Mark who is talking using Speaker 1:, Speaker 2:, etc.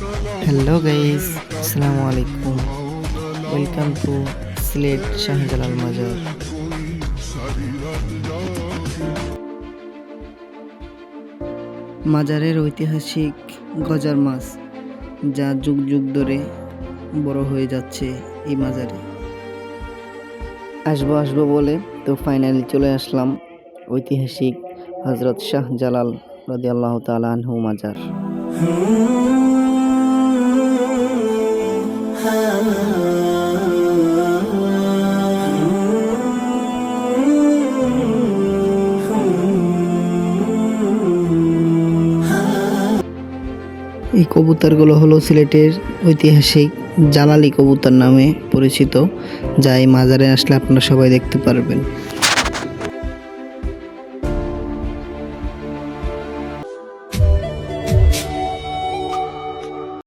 Speaker 1: Hello guys আসসালামু আলাইকুম welcome to Sylhet Shahjalal মাজার মাজারের ঐতিহাসিক গজার মাছ যা যুগ যুগ ধরে বড় হয়ে যাচ্ছে এই মাজারে। আসব আসব বলে তো ফাইনালি চলে আসলাম ঐতিহাসিক হজরত শাহ জালাল রদি আল্লাহ তালা আনহু মাজার। এই কবুতরগুলো হলো সিলেটের ঐতিহাসিক জালালি কবুতর নামে পরিচিত, যা এই মাজারে আসলে আপনারা সবাই দেখতে পারবেন।